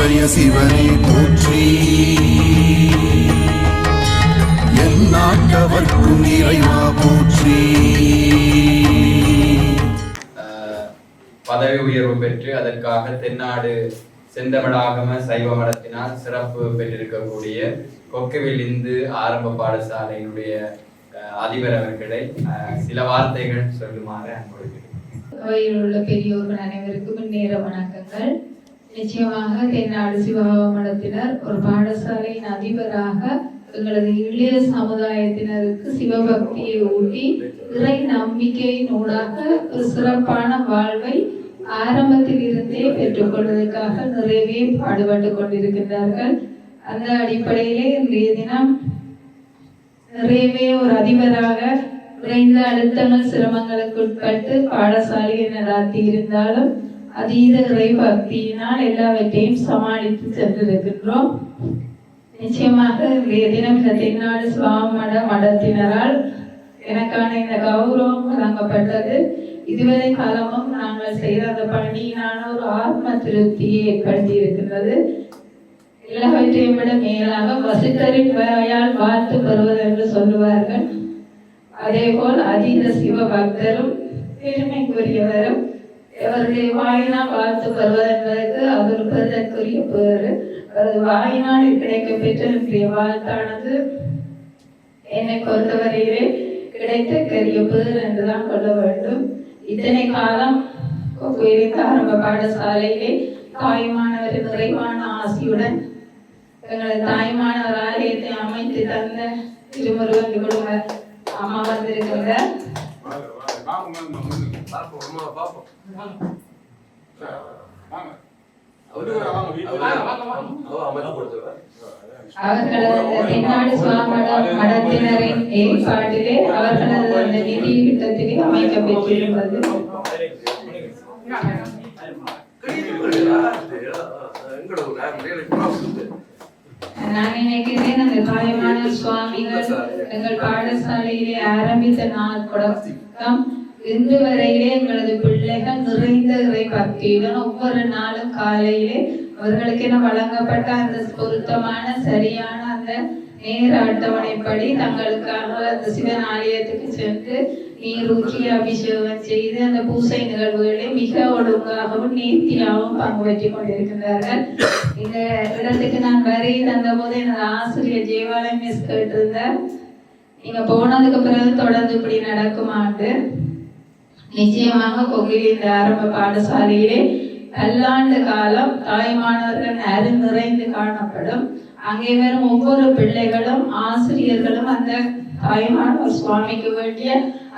உடைய சிவனை போற்றி. என் நாட்டவர்க்கும் இறைவா போற்றி. ஆஹ் பதவி உயர்வு பெற்று அதற்காக தென்னாடு செந்தமிழாகம சைவ மடத்தினால் சிறப்பு பெற்றிருக்கக்கூடிய கொக்கவில் இந்து ஆரம்ப பாடசாலையினுடைய அதிபர் அவர்களை சில வார்த்தைகள் சொல்லுமாறு. அவையில் உள்ள பெரியோர்கள் அனைவருக்கும் நேர வணக்கங்கள். நிச்சயமாக தென்னாடு சிவகாம மடத்தினர் ஒரு பாடசாலையின் அதிபராக எங்களது இளைய சமுதாயத்தினருக்கு சிவபக்தியை ஊட்டி இறை நம்பிக்கையின் ஊடாக ஒரு சிறப்பான வாழ்வை ஆரம்பத்தில் இருந்தே பெற்றுக்கொள்வதற்காக நிறையவே பாடுபட்டு கொண்டிருக்கின்றார்கள். அந்த அடிப்படையிலே இன்றைய தினம் நிறையவே ஒரு அதிபராக குறைந்த அழுத்தங்கள் சிரமங்களுக்கு உட்பட்டு பாடசாலையை நடாத்தி இருந்தாலும் அதீத இறை பக்தியினால் எல்லாவற்றையும் சமாளித்து சென்றிருக்கின்றோம். நிச்சயமாக தினம் இந்த திருநாடு சுவாமட மடத்தினரால் எனக்கான இந்த கௌரவம் வழங்கப்பட்டது. இதுவரை காலமும் நாங்கள் செய்த அந்த பணியினான ஒரு ஆத்ம திருப்தியை ஏற்படுத்தி இருக்கின்றது எல்லாவற்றையும் விட மேலாக வசித்தரின் வாயால் வாழ்த்து பெறுவது என்று சொல்லுவார்கள். அதேபோல் அதீத சிவ பக்தரும் பெருமைக்குரியவரும் அவர்கள் வாயினால் வாழ்த்து வருவார் என்பதற்கு அவர் ஒரு பெருதற்குரிய அவரது வாயினால் கிடைக்கப்பெற்ற பெற்ற வாழ்த்தானது. என்னை பொறுத்தவரையிலே கிடைத்த கரிய பேர் என்றுதான் கொள்ள வேண்டும். இத்தனை காலம் கோயிலின் ஆரம்ப பாடசாலையிலே தாய்மானவரின் நிறைவான ஆசியுடன் எங்களது தாய்மானவர் ஆலயத்தை அமைத்து தந்த திருமுருகன் குடும்ப அம்மா வந்திருக்கின்ற அவர்களது அந்த தென்னாடு சுவாமடம் மடத்தினரின் ஏற்பாட்டிலே அவர்களது அந்த நிதி திட்டத்திலே அமைக்கப்பெற்றிருந்தது நான் நினைக்கிறேன் அந்த தாய்மான சுவாமிகள் எங்கள் பாடசாலையிலே ஆரம்பித்த நாள் தொடக்கம். இன்று வரையிலே எங்களது பிள்ளைகள் நிறைந்த இறை பக்தியுடன் ஒவ்வொரு நாளும் காலையிலே அவர்களுக்கு என வழங்கப்பட்ட அந்த பொருத்தமான சரியான அந்த நேர அட்டவணைப்படி தங்களுக்காக அந்த சிவன் ஆலயத்துக்கு சென்று நீர் ஊற்றி அபிஷேகம் செய்து அந்த பூசை நிகழ்வுகளை மிக ஒழுங்காகவும் நேர்த்தியாகவும் பங்கு பெற்றுக் கொண்டிருக்கின்றார்கள். இந்த இடத்துக்கு நான் வரை தந்த போது எனது ஆசிரியர் ஜெயவாலயம் மிஸ் கேட்டிருந்தார். நீங்க போனதுக்கு பிறகு தொடர்ந்து இப்படி நடக்குமாண்டு. நிச்சயமாக கோகில் இந்த ஆரம்ப பாடசாலையிலே பல்லாண்டு காலம் தாய்மானவர்கள் அரு நிறைந்து காணப்படும். அங்கே வரும் ஒவ்வொரு பிள்ளைகளும் ஆசிரியர்களும் அந்த தாய்மானவர் சுவாமிக்கு வேண்டிய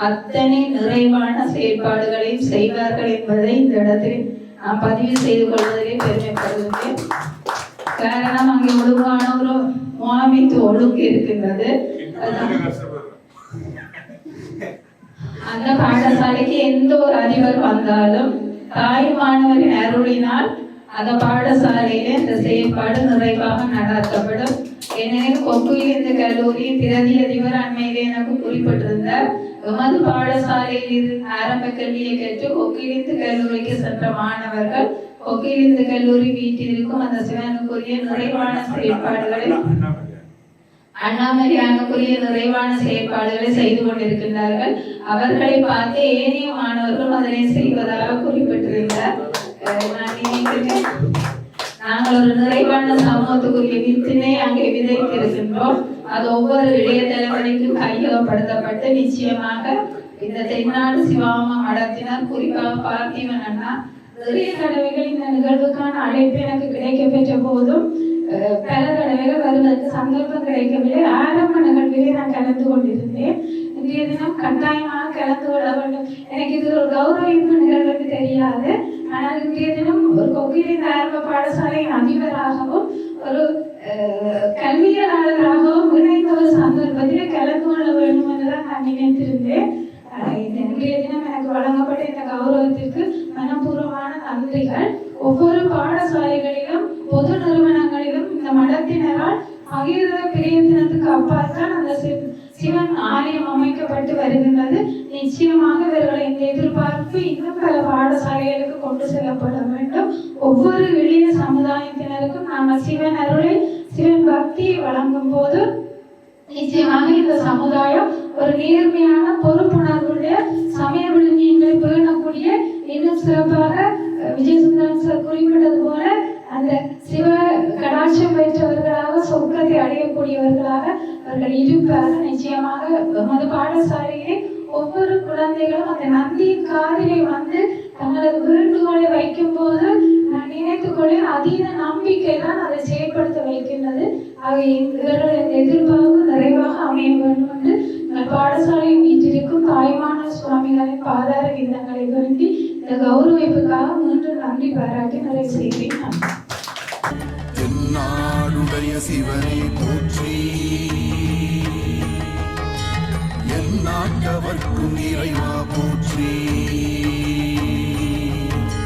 அத்தனை நிறைவான செயல்பாடுகளையும் செய்வார்கள் என்பதை இந்த இடத்தில் நான் பதிவு செய்து கொள்வதிலே பெருமைப்படுகிறேன் காரணம் அங்கே ஒழுங்கான ஒரு முகாமைத்து ஒழுங்கு இருக்கின்றது. அந்த பாடசாலைக்கு எந்த ஒரு அதிபர் வந்தாலும் தாய் மாணவரின் அருளினால் அந்த பாடசாலையிலே இந்த செயற்பாடு நிறைவாக நடத்தப்படும். எனவே கொக்குயில் இந்த கல்லூரி பிரதி அதிபர் அண்மையிலே எனக்கு குறிப்பிட்டிருந்தார். எமது பாடசாலையில் ஆரம்ப கல்வியை கற்று கொக்கிலிந்து கல்லூரிக்கு சென்ற மாணவர்கள் கொக்கிலிந்து கல்லூரி வீட்டில் இருக்கும் அந்த சிவனுக்குரிய நிறைவான செயற்பாடுகளை அண்ணாமலையானுக்குரிய நிறைவான செயற்பாடுகளை செய்து கொண்டிருக்கின்றார்கள். அவர்களை பார்த்து ஏனைய மாணவர்களும் அதனை செய்வதாக குறிப்பிட்டிருந்தார். நான் நினைக்கிறேன் நாங்கள் ஒரு நிறைவான சமூகத்துக்குரிய வித்தினை அங்கே விதைத்திருக்கின்றோம். அது ஒவ்வொரு இளைய தலைமுறைக்கும் கையகப்படுத்தப்பட்டு நிச்சயமாக இந்த தென்னாடு சிவாமா மடத்தினர் குறிப்பாக பார்த்திவன் அண்ணா நிறைய கடமைகள் இந்த நிகழ்வுக்கான அழைப்பு எனக்கு கிடைக்க பெற்ற போதும் பலர் பல வருவதற்கு சந்தர்ப்பம் கிடைக்கவில்லை. ஆரம்ப நிகழ்விலே நான் கலந்து கொண்டிருந்தேன். இன்றைய தினம் கட்டாயமாக கலந்து கொள்ள வேண்டும். எனக்கு இது ஒரு கௌரவிப்பு நிகழ்வுக்கு தெரியாது. ஆனால் இன்றைய தினம் ஒரு கொக்கிலின் ஆரம்ப பாடசாலையின் அதிபராகவும் ஒரு கல்வியலாளராகவும் இணைந்த ஒரு சந்தர்ப்பத்தில் கலந்து கொள்ள வேண்டும் என்றுதான் நான் நினைத்திருந்தேன் அஹ், இந்த இன்றைய தினம் எனக்கு வழங்கப்பட்ட இந்த கௌரவத்திற்கு மனப்பூர்வமான நன்றிகள். ஒவ்வொரு பாடசாலைகளிலும் பொது நிறுவனங்களிலும் இந்த மடத்தினரால் பகிர்ந்த பிரியத்தினத்துக்கு அப்பால்தான் அந்த சிவன் ஆலயம் அமைக்கப்பட்டு வருகின்றது. நிச்சயமாக இவர்களை இந்த எதிர்பார்ப்பு இன்னும் பல பாடசாலைகளுக்கு கொண்டு செல்லப்பட வேண்டும். ஒவ்வொரு எளிய சமுதாயத்தினருக்கும் நாங்கள் சிவன் அருளை சிவன் பக்தியை வழங்கும் போது நிச்சயமாக இந்த சமுதாயம் ஒரு நேர்மையான பொறுப்புணர்வுடைய சமய விழுமியங்களை பேணக்கூடிய இன்னும் சிறப்பாக விஜயசுந்தரன் விஜயசுந்தரம் சார் குறிப்பிட்டது போல அந்த சிவ கடாட்சம் பெற்றவர்களாக சொர்க்கத்தை அடையக்கூடியவர்களாக அவர்கள் இருப்பார்கள். நிச்சயமாக மது பாடசாலையிலே ஒவ்வொரு குழந்தைகளும் அந்த நந்தியின் காதிலே வந்து தங்களது வேண்டுகோளை வைக்கும் போது நான் அதீத நம்பிக்கை தான் அதை செயல்படுத்த வைக்கின்றது ஆக இவர்களுடைய எதிர்பார்ப்பு நிறைவாக அமைய வேண்டும் என்று எங்கள் பாடசாலையில் வீட்டிற்கும் தாய்மான சுவாமிகளின் பாதார விந்தங்களை வேண்டி இந்த கௌரவிப்புக்காக மீண்டும் நன்றி பாராட்டி நிறைவு செய்கிறேன் நன்றி. சிவனை போற்றி என் நாட்டவர்க்கும் இறைவா போற்றி